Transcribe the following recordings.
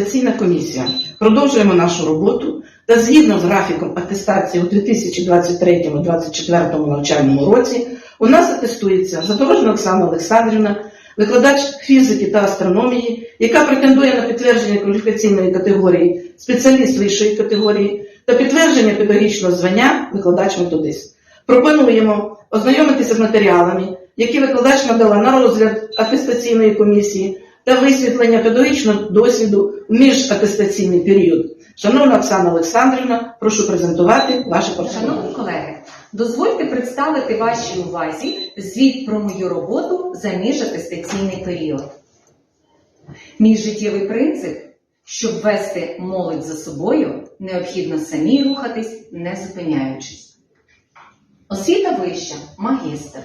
атестаційна комісія. Продовжуємо нашу роботу та згідно з графіком атестації у 2023-2024 навчальному році у нас атестується Задорожна Оксана Олександрівна, викладач фізики та астрономії, яка претендує на підтвердження кваліфікаційної категорії спеціаліст вищої категорії та підтвердження педагогічного звання викладач-методист. Пропонуємо ознайомитися з матеріалами, які викладач надала на розгляд атестаційної комісії та висвітлення педагогічного досвіду в міжатестаційний період. Шановна Оксана Олександрівна, прошу презентувати ваше портфоліо. Шановні колеги, дозвольте представити вашій увазі звіт про мою роботу за міжатестаційний період. Мій життєвий принцип, щоб вести молодь за собою, необхідно самій рухатись, не зупиняючись. Освіта вища, магістр,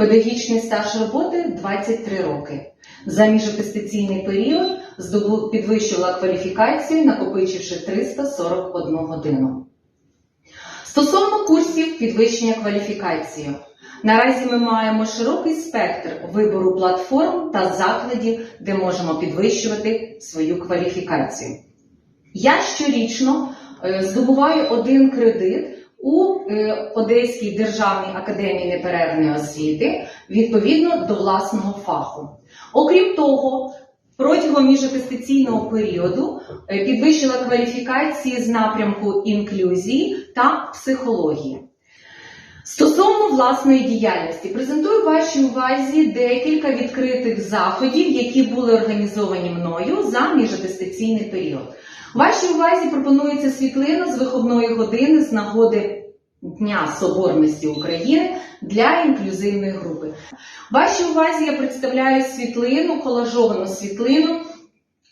педагогічний стаж роботи 23 роки. За міжатестаційний період підвищила кваліфікацію, накопичивши 341 годину. Стосовно курсів підвищення кваліфікації, наразі ми маємо широкий спектр вибору платформ та закладів, де можемо підвищувати свою кваліфікацію. Я щорічно е, здобуваю один кредит у е, Одеській державній академії неперервної освіти відповідно до власного фаху. Окрім того, протягом міжатестаційного періоду е, підвищила кваліфікації з напрямку інклюзії та психології. Стосовно власної діяльності, презентую вашій увазі декілька відкритих заходів, які були організовані мною за міжатестаційний період. Вашій увазі пропонується світлина з виховної години з нагоди Дня Соборності України для інклюзивної групи. Вашій увазі я представляю світлину, колажовану світлину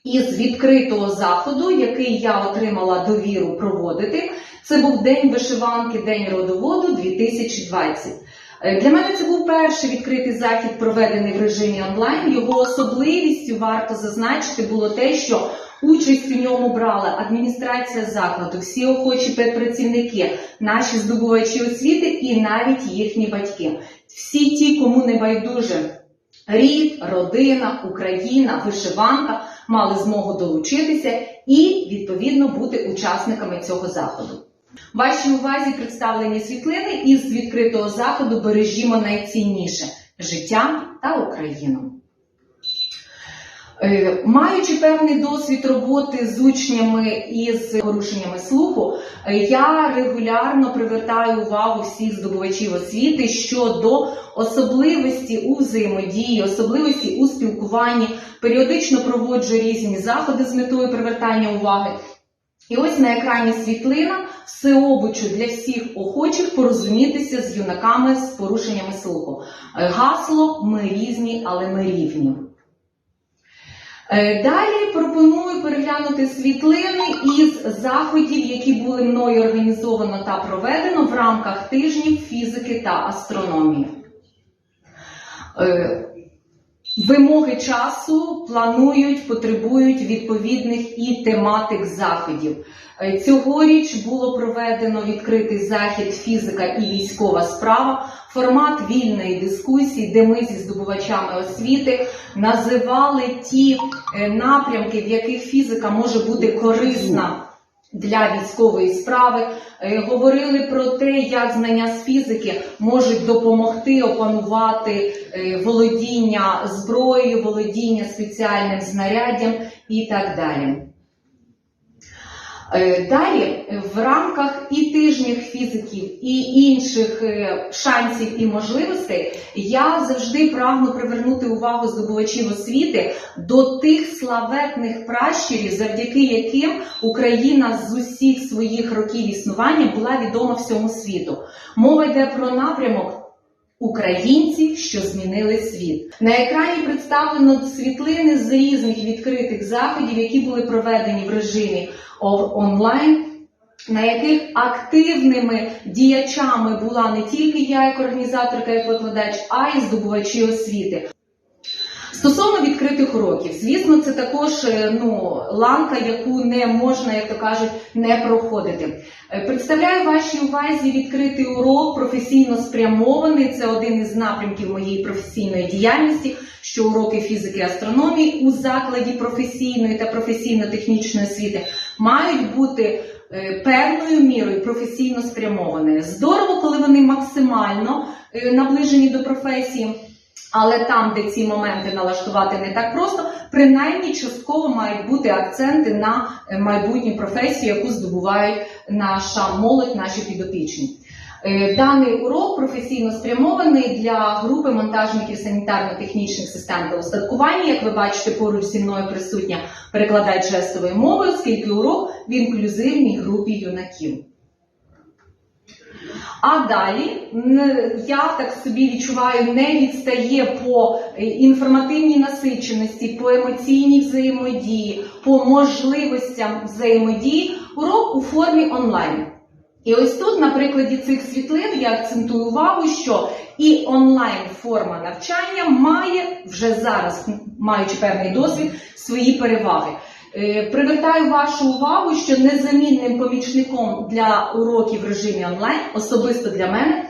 із відкритого заходу, який я отримала довіру проводити. Це був День вишиванки, День родоводу 2020. Е, Для мене це був перший відкритий захід, проведений в режимі онлайн. Його особливістю варто зазначити було те, що участь у ньому брала адміністрація закладу, всі охочі педпрацівники, наші здобувачі освіти і навіть їхні батьки. Всі ті, кому не байдуже рід, родина, Україна, вишиванка мали змогу долучитися і відповідно бути учасниками цього заходу. Вашій увазі представлені світлини із відкритого заходу бережімо найцінніше життя та Україну. Е, Маючи певний досвід роботи з учнями із порушеннями слуху, е, я регулярно привертаю увагу всіх здобувачів освіти щодо особливості у взаємодії, особливості у спілкуванні, періодично проводжу різні заходи з метою привертання уваги. І ось на екрані світлина всеобучу для всіх охочих порозумітися з юнаками з порушеннями слуху. Е, Гасло ми різні, але ми рівні. Е, Далі пропоную переглянути світлини із заходів, які були мною організовано та проведено в рамках тижнів фізики та астрономії. Вимоги часу планують, потребують відповідних і тематик заходів. Е, Цьогоріч було проведено відкритий захід фізика і військова справа, формат вільної дискусії, де ми зі здобувачами освіти називали ті е, напрямки, в яких фізика може бути корисна. Для військової справи Е, говорили про те, як знання з фізики можуть допомогти опанувати е, володіння зброєю, володіння спеціальним знаряддям і так далі. Е, Далі е, в рамках і тижнів фізиків, і інших е, шансів і можливостей я завжди прагну привернути увагу здобувачів освіти до тих славетних пращурів, завдяки яким Україна з усіх своїх років існування була відома всьому світу. Мова йде про напрямок. Українці, що змінили світ. На екрані представлено світлини з різних відкритих заходів, які були проведені в режимі онлайн, на яких активними діячами була не тільки я, як організаторка, і викладач, а й здобувачі освіти. Стосовно відкритих уроків, звісно, це також е, ну, ланка, яку не можна, як то кажуть, не проходити. Е, Представляю вашій увазі відкритий урок, професійно спрямований. Це один із напрямків моєї професійної діяльності, що уроки фізики і астрономії у закладі професійної та професійно-технічної освіти мають бути е, певною мірою професійно спрямовані. Здорово, коли вони максимально наближені до професії. Але там, де ці моменти налаштувати не так просто, принаймні частково мають бути акценти на е, майбутню професію, яку здобувають наша молодь, наші підопічні. Е, Даний урок професійно спрямований для групи монтажників санітарно-технічних систем та устаткування. Як ви бачите, поруч зі мною присутня перекладач жестової мови, оскільки урок в інклюзивній групі юнаків. А далі я так собі відчуваю, не відстає по е, інформативній насиченості, по емоційній взаємодії, по можливостям взаємодії урок у формі онлайн. І ось тут, на прикладі цих світлин, я акцентую увагу, що і онлайн форма навчання має вже зараз, маючи певний досвід, свої переваги. Е, Привертаю вашу увагу, що незамінним помічником для уроків в режимі онлайн, особисто для мене,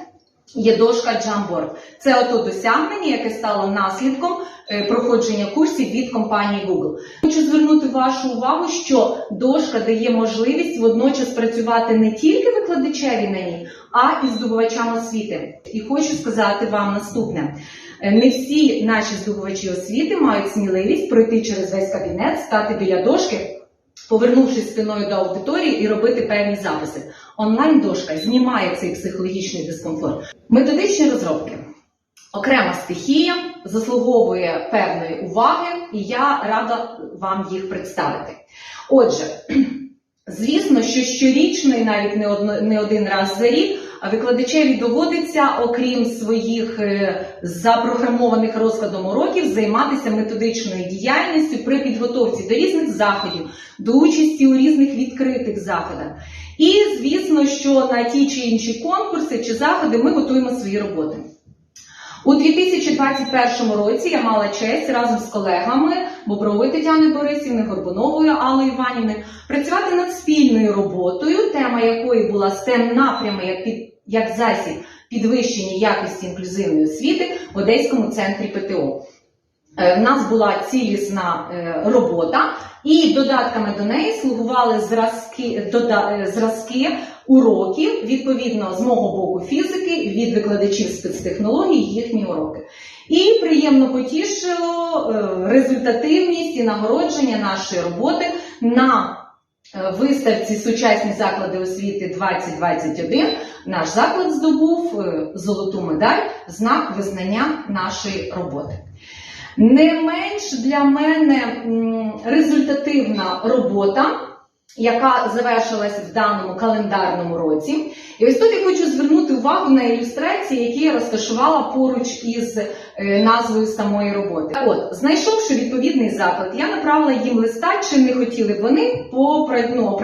є дошка Jamboard. Це ото досягнення, яке стало наслідком е, проходження курсів від компанії Google. Хочу звернути вашу увагу, що дошка дає можливість водночас працювати не тільки викладачеві на ній, а і здобувачам освіти. І хочу сказати вам наступне. Е, Не всі наші здобувачі освіти мають сміливість пройти через весь кабінет, стати біля дошки, повернувшись спиною до аудиторії і робити певні записи. Онлайн-дошка знімає цей психологічний дискомфорт. Методичні розробки. Окрема стихія заслуговує певної уваги, і я рада вам їх представити. Отже, звісно, що щорічно і навіть не, один раз за рік викладачеві доводиться, окрім своїх е, запрограмованих розкладом уроків, займатися методичною діяльністю при підготовці до різних заходів, до участі у різних відкритих заходах. І звісно, що на ті чи інші конкурси чи заходи ми готуємо свої роботи. У 2021 році я мала честь разом з колегами Бобровою Тетяною Борисівною, Горбуновою Аллою Іванівною працювати над спільною роботою, тема якої була STEM напрями як, під, як засіб підвищення якості інклюзивної освіти в Одеському центрі ПТО. Е, В нас була цілісна е, робота, і додатками до неї слугували зразки, дода, е, зразки уроків, відповідно, з мого боку фізики, від викладачів спецтехнологій, їхні уроки. І приємно потішило е, результативність і нагородження нашої роботи на е, виставці Сучасні заклади освіти 2021. Наш заклад здобув золоту медаль, знак визнання нашої роботи. Не менш для мене результативна робота, яка завершилась в даному календарному році. І ось тут я хочу звернути увагу на ілюстрації, які я розташувала поруч із е, назвою самої роботи. От, знайшовши відповідний заклад, я направила їм листа, чи не хотіли б вони попра- ну,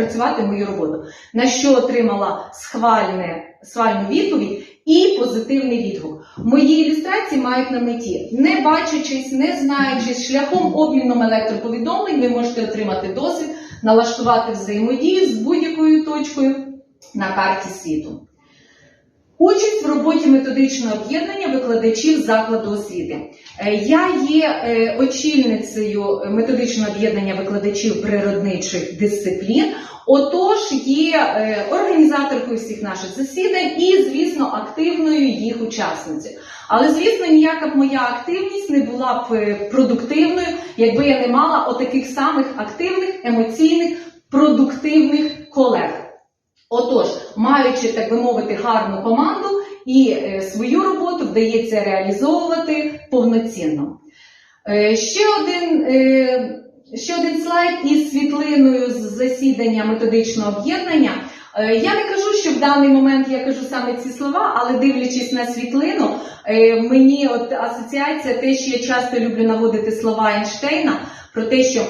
мою роботу, на що отримала схвальне, схвальну відповідь і позитивний відгук. Мої ілюстрації мають на меті, не бачачись, не знаючись, шляхом обміном електроповідомлень, ви можете отримати досвід, налаштувати взаємодію з будь-якою точкою на карті світу. Участь в роботі методичного об'єднання викладачів закладу освіти. Е, Я є е, очільницею методичного об'єднання викладачів природничих дисциплін. Отож, є е, організаторкою всіх наших засідань і, звісно, активною їх учасницею. Але, звісно, ніяка б моя активність не була б продуктивною, якби я не мала отаких самих активних, емоційних, продуктивних колег. Отож, маючи, так би мовити, гарну команду і е, свою роботу вдається реалізовувати повноцінно. Е, ще один. Е, Ще один слайд із світлиною з засідання методичного об'єднання. Я не кажу, що в даний момент я кажу саме ці слова, але дивлячись на світлину, мені от асоціація, те, що я часто люблю наводити слова Ейнштейна, про те, що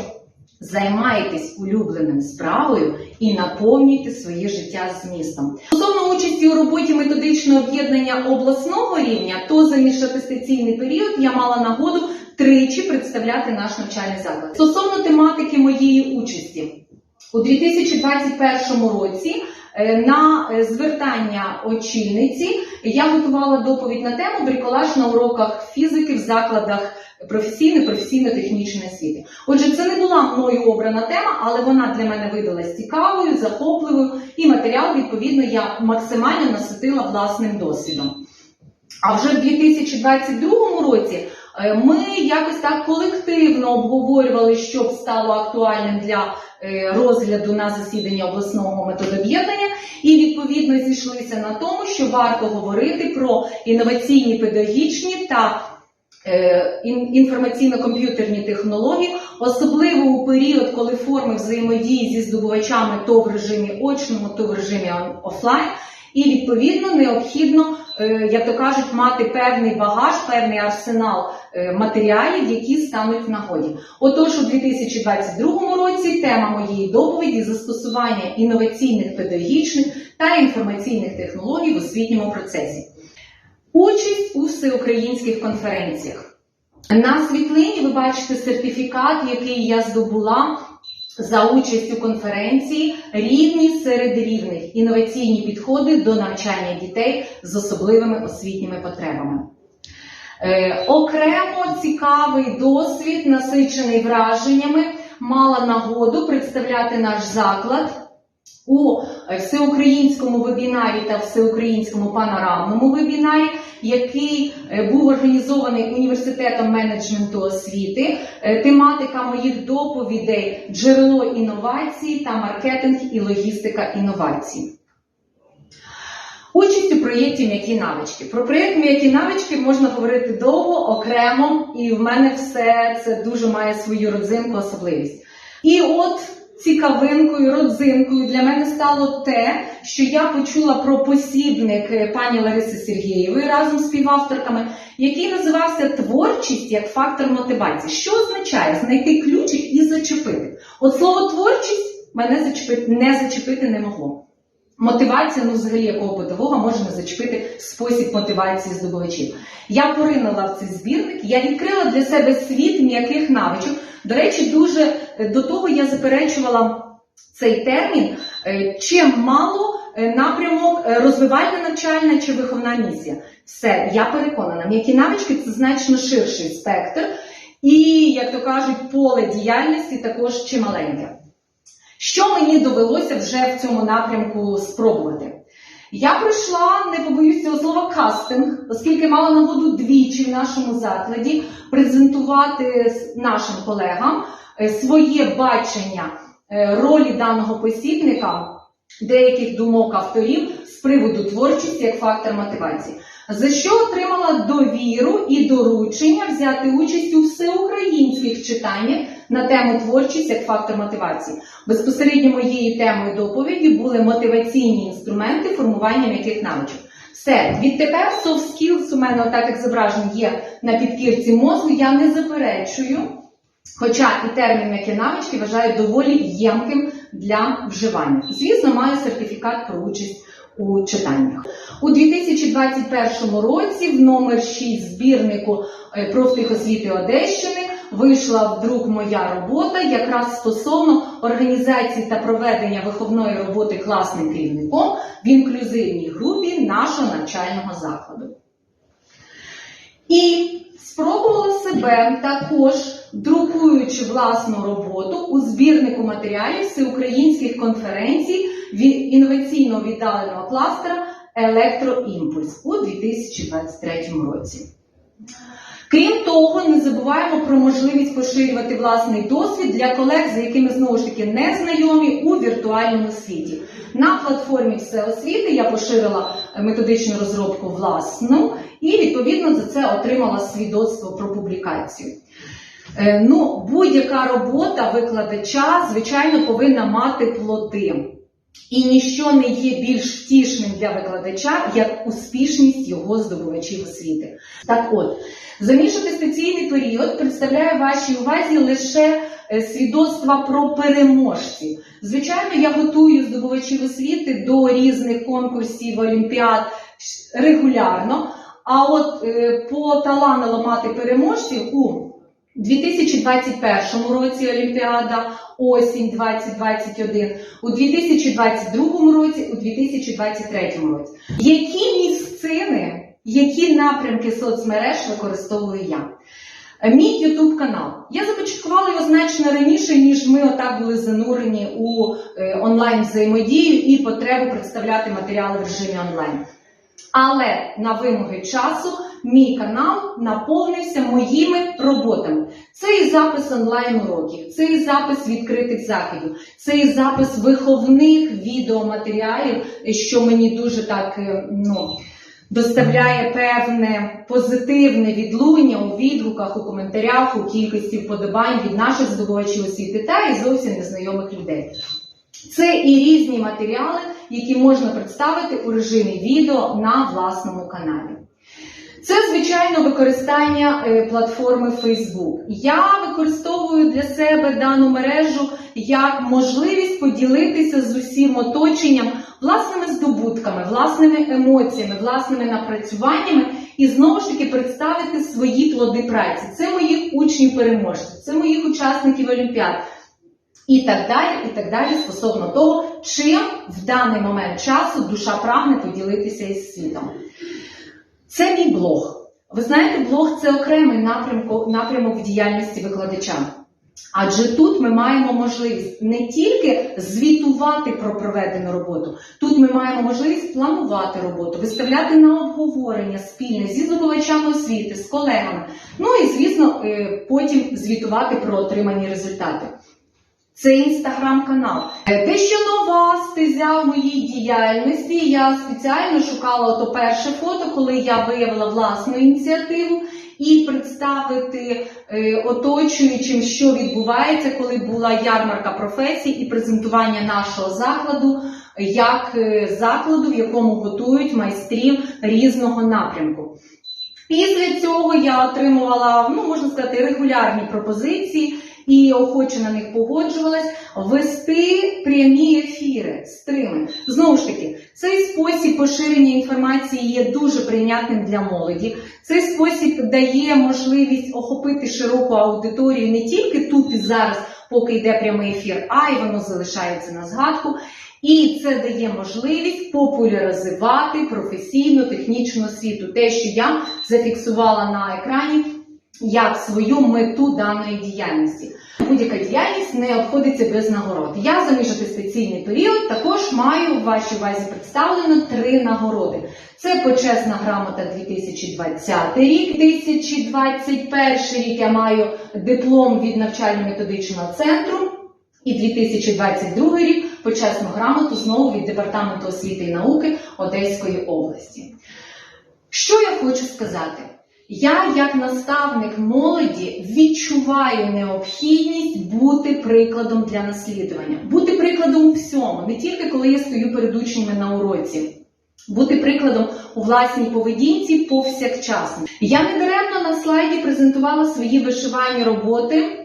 займайтесь улюбленим справою і наповнюйте своє життя змістом. Стосовно участі у роботі методичного об'єднання обласного рівня, то за міжатестаційний період я мала нагоду тричі представляти наш навчальний заклад. Стосовно тематики моєї участі, у 2021 році на е, звертання очільниці я готувала доповідь на тему бриколаж на уроках фізики в закладах професійної професійно-технічної освіти. Отже, це не була мною обрана тема, але вона для мене видалась цікавою, захопливою, і матеріал, відповідно, я максимально наситила власним досвідом. А вже в 2022 році е, ми якось так колективно обговорювали, що стало актуальним для е, розгляду на засіданні обласного методоб'єднання, і відповідно зійшлися на тому, що варто говорити про інноваційні педагогічні та е, інформаційно-комп'ютерні технології, особливо у період, коли форми взаємодії зі здобувачами то в режимі очному, то в режимі офлайн. І відповідно необхідно, е, як то кажуть, мати певний багаж, певний арсенал е, матеріалів, які стануть в нагоді. Отож, у 2022 році тема моєї доповіді застосування інноваційних педагогічних та інформаційних технологій в освітньому процесі. Участь у всеукраїнських конференціях. На світлині ви бачите сертифікат, який я здобула за участю конференції Рівні серед рівних інноваційні підходи до навчання дітей з особливими освітніми потребами. Е, окремо цікавий досвід, насичений враженнями, мала нагоду представляти наш заклад у е, всеукраїнському вебінарі та всеукраїнському панорамному вебінарі, який е, був організований університетом менеджменту освіти. Е, Тематика моїх доповідей джерело інновацій та маркетинг і логістика інновацій. Участь у проєкті м'які навички. Про проєкт м'які навички можна говорити довго, окремо, і в мене все це дуже має свою родзинку, особливість. І от цікавинкою, родзинкою для мене стало те, що я почула про посібник е, пані Лариси Сергієвої разом з співавторками, який називався Творчість як фактор мотивації. Що означає знайти ключик і зачепити? От слово творчість мене зачепити не зачепити не могло. Мотивація, ну взагалі якого педагога може не зачепити спосіб мотивації здобувачів. Я поринула в цей збірник, я відкрила для себе світ м'яких навичок. До речі, дуже е, до того я заперечувала цей термін, е, чим мало е, напрямок розвивальна навчальна чи виховна місія. Все, я переконана, м'які навички це значно ширший спектр, і, як то кажуть, поле діяльності також чималеньке. Що мені довелося вже в цьому напрямку спробувати? Я пройшла, не побоюсь цього слова, кастинг, оскільки мала нагоду двічі в нашому закладі презентувати нашим колегам е, своє бачення е, ролі даного посібника, деяких думок авторів з приводу творчості як фактор мотивації. За що отримала довіру і доручення взяти участь у всеукраїнських читаннях на тему творчість як фактор мотивації. Безпосередньо моєю темою доповіді були мотиваційні інструменти формування м'яких навичок. Все, відтепер soft skills у мене, отак як зображені, є на підкірці мозку, я не заперечую. Хоча і термін м'які навички вважаю доволі ємким для вживання. Звісно, маю сертифікат про участь у читаннях. У 2021 році в номер 6 збірнику е, профтехосвіти Одещини вийшла в друк моя робота якраз стосовно організації та проведення виховної роботи класним керівником в інклюзивній групі нашого навчального закладу. І спробувала себе також, друкуючи власну роботу у збірнику матеріалів всеукраїнських конференцій від інноваційного віддаленого кластера Електроімпульс у 2023 році. Крім того, не забуваємо про можливість поширювати власний досвід для колег, з якими знову ж таки не знайомі у віртуальному світі. На платформі Всеосвіти я поширила методичну розробку власну і відповідно за це отримала свідоцтво про публікацію. Е, Ну, будь-яка робота викладача, звичайно, повинна мати плоди. І ніщо не є більш втішним для викладача, як успішність його здобувачів освіти. Так от, заміжатестаційний період представляє вашій увазі лише е, свідоцтва про переможців. Звичайно, я готую здобувачів освіти до різних конкурсів, олімпіад регулярно. А от е, поталанило мати переможців у У 2021 році Олімпіада, осінь 2021, у 2022 році, у 2023 році. Які місцини, які напрямки соцмереж використовую я? Мій Ютуб канал. Я започаткувала його значно раніше, ніж ми отак були занурені у е, онлайн взаємодію і потребу представляти матеріали в режимі онлайн. Але на вимоги часу мій канал наповнився моїми роботами. Це і запис онлайн уроків, це і запис відкритих заходів, це і запис виховних відеоматеріалів, що мені дуже так е, ну, доставляє певне позитивне відлуння у відгуках, у коментарях, у кількості вподобань від наших здобувачів освіти та і зовсім незнайомих людей. Це і різні матеріали, які можна представити у режимі відео на власному каналі. Це, звичайно, використання е, платформи Facebook. Я використовую для себе дану мережу як можливість поділитися з усім оточенням власними здобутками, власними емоціями, власними напрацюваннями і знову ж таки представити свої плоди праці. Це моїх учнів переможців, це моїх учасників Олімпіад. І так далі, і так далі, стосовно того, чим в даний момент часу душа прагне поділитися із світом. Це мій блог. Ви знаєте, блог це окремий напрямок, напрямок в діяльності викладача. Адже тут ми маємо можливість не тільки звітувати про проведену роботу, тут ми маємо можливість планувати роботу, виставляти на обговорення спільне зі здобувачами освіти, з колегами. Ну і звісно, е, потім звітувати про отримані результати. Це інстаграм-канал. Е, Дещо нова стезя в моїй діяльності. Я спеціально шукала ото перше фото, коли я виявила власну ініціативу і представити е, оточуючим, що відбувається, коли була ярмарка професій і презентування нашого закладу як е, закладу, в якому готують майстрів різного напрямку. Після цього я отримувала, ну можна сказати, регулярні пропозиції і охоче на них погоджувалась вести прямі ефіри, стрими. Знову ж таки, цей спосіб поширення інформації є дуже прийнятним для молоді. Цей спосіб дає можливість охопити широку аудиторію не тільки тут і зараз, поки йде прямий ефір, а й воно залишається на згадку. І це дає можливість популяризувати професійну технічну освіту. Те, що я зафіксувала на екрані як свою мету даної діяльності. Будь-яка діяльність не обходиться без нагород. Я за міжатестаційний період також маю в вашій увазі представлено три нагороди. Це почесна грамота 2020 рік, 2021 рік я маю диплом від навчально-методичного центру. І 2022 рік почесну грамоту знову від Департаменту освіти і науки Одеської області. Що я хочу сказати? Я, як наставник молоді, відчуваю необхідність бути прикладом для наслідування, бути прикладом у всьому, не тільки коли я стою перед учнями на уроці. Бути прикладом у власній поведінці повсякчасно. Я недаремно на слайді презентувала свої вишивальні роботи.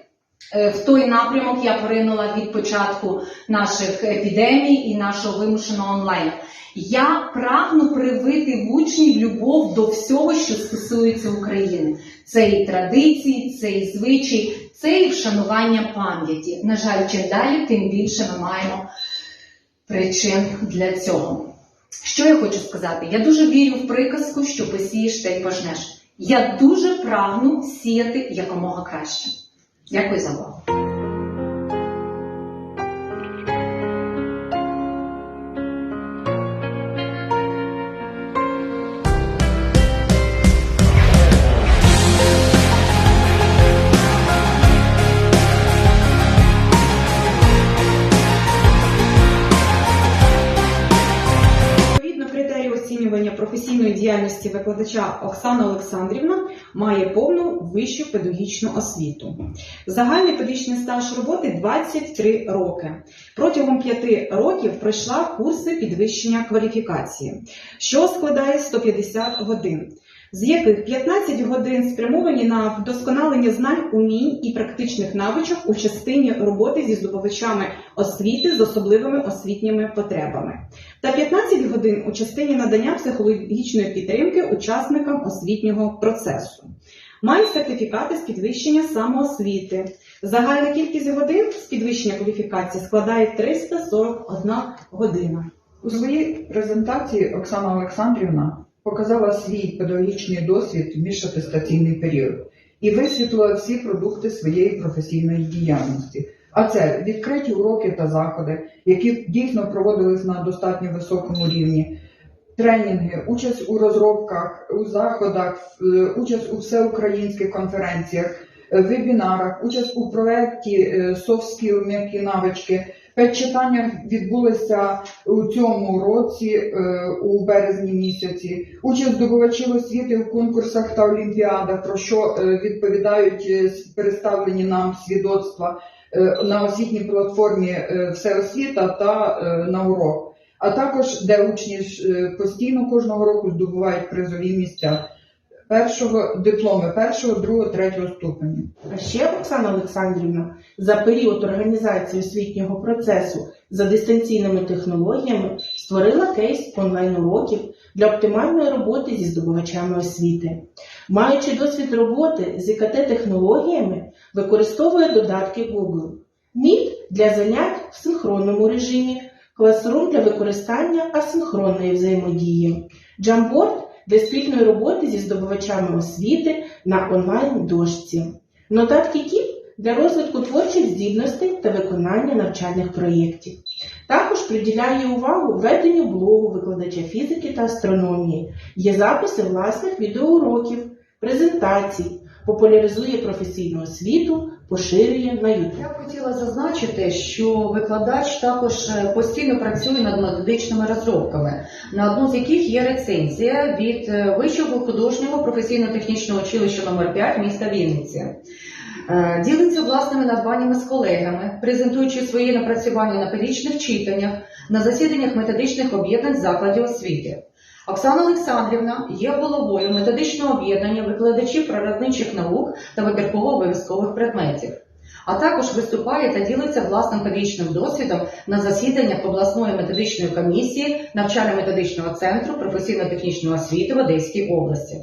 Е, В той напрямок я поринула від початку наших епідемій і нашого вимушеного онлайн. Я прагну привити в учнів любов до всього, що стосується України. Це і традиції, це і звичаї, це і вшанування пам'яті. На жаль, чим далі, тим більше ми маємо причин для цього. Що я хочу сказати? Я дуже вірю в приказку, що посієш те й пожнеш. Я дуже прагну сіяти якомога краще. Дякую за увагу. Відповідно, діяльності викладача Оксана Олександрівна має повну вищу педагогічну освіту. Загальний педагогічний стаж роботи 23 роки. Протягом 5 років пройшла курси підвищення кваліфікації, що складає 150 годин. З яких 15 годин спрямовані на вдосконалення знань, умінь і практичних навичок у частині роботи зі здобувачами освіти з особливими освітніми потребами та 15 годин у частині надання психологічної підтримки учасникам освітнього процесу. Має сертифікати з підвищення самоосвіти. Загальна кількість годин з підвищення кваліфікації складає 341 година. У своїй презентації Оксана Олександрівна показала свій педагогічний досвід в міжатестаційний період і висвітлила всі продукти своєї професійної діяльності. А це відкриті уроки та заходи, які дійсно проводились на достатньо високому рівні, тренінги, участь у розробках, у заходах, е, участь у всеукраїнських конференціях, е, вебінарах, участь у проєкті е, Soft Skill м'які навички. Педчитання відбулися у цьому році, е, у березні місяці. Участь здобувачів освіти в конкурсах та олімпіадах, про що е, відповідають е, представлені нам свідоцтва на освітній платформі Всеосвіта та на урок. А також де учні постійно кожного року здобувають призові місця першого дипломи першого, другого, третього ступеню. А ще Оксана Олександрівна за період організації освітнього процесу за дистанційними технологіями створила кейс онлайн-уроків для оптимальної роботи зі здобувачами освіти. Маючи досвід роботи з ІКТ-технологіями, використовує додатки Google. Meet для занять в синхронному режимі, Classroom для використання асинхронної взаємодії, Jamboard для спільної роботи зі здобувачами освіти на онлайн-дошці. Нотатки КІП для розвитку творчих здібностей та виконання навчальних проєктів. Також приділяє увагу веденню блогу викладача фізики та астрономії. Є записи власних відеоуроків, презентацій, популяризує професійну освіту, поширює на. Я хотіла зазначити, що викладач також е, постійно працює над методичними розробками, на одну з яких є рецензія від е, Вищого художнього професійно-технічного училища номер 5 міста Вінниці. Е, Ділиться власними надбаннями з колегами, презентуючи свої напрацювання на педагогічних читаннях, на засіданнях методичних об'єднань закладів освіти. Оксана Олександрівна є головою методичного об'єднання викладачів природничих наук та вибірково обов'язкових предметів. А також виступає та ділиться власним педагогічним досвідом на засіданнях обласної методичної комісії навчально-методичного центру професійно-технічної освіти в Одеській області.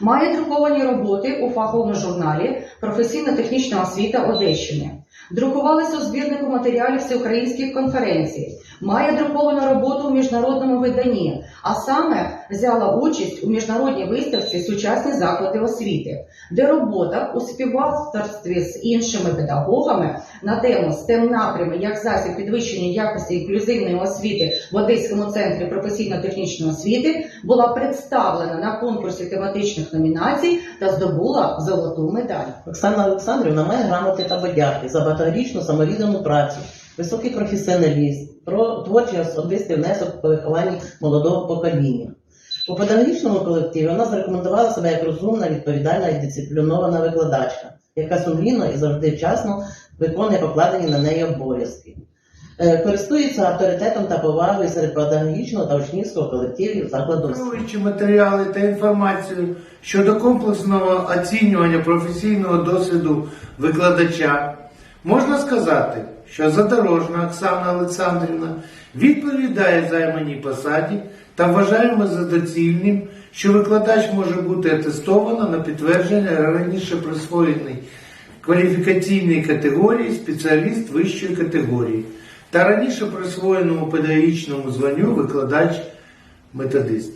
Має друковані роботи у фаховому журналі Професійно-технічна освіта Одещини. Друкувалися у збірнику матеріалів всеукраїнських конференцій. Має друковану роботу у міжнародному виданні, а саме взяла участь у міжнародній виставці Сучасні заклади освіти, де робота у співавторстві з іншими педагогами на тему STEM напрями як засіб підвищення якості інклюзивної освіти в Одеському центрі професійно-технічної освіти була представлена на конкурсі тематичних номінацій та здобула золоту медаль. Оксана Олександрівна має грамоти та подяки за багаторічну самовіддану працю, високий професіоналізм, про творчий особистий внесок у вихованні молодого покоління. У педагогічному колективі вона зарекомендувала себе як розумна, відповідальна і дисциплінована викладачка, яка сумлінно і завжди вчасно виконує покладені на неї обов'язки. Е, Користується авторитетом та повагою серед педагогічного та учнівського колективів закладу освіти. Матеріали та інформацію щодо комплексного оцінювання професійного досвіду викладача, можна сказати, що задорожна Оксана Олександрівна відповідає займаній посаді та вважаємо за доцільним, що викладач може бути атестовано на підтвердження раніше присвоєної кваліфікаційної категорії спеціаліст вищої категорії та раніше присвоєному педагогічному званню викладач методист.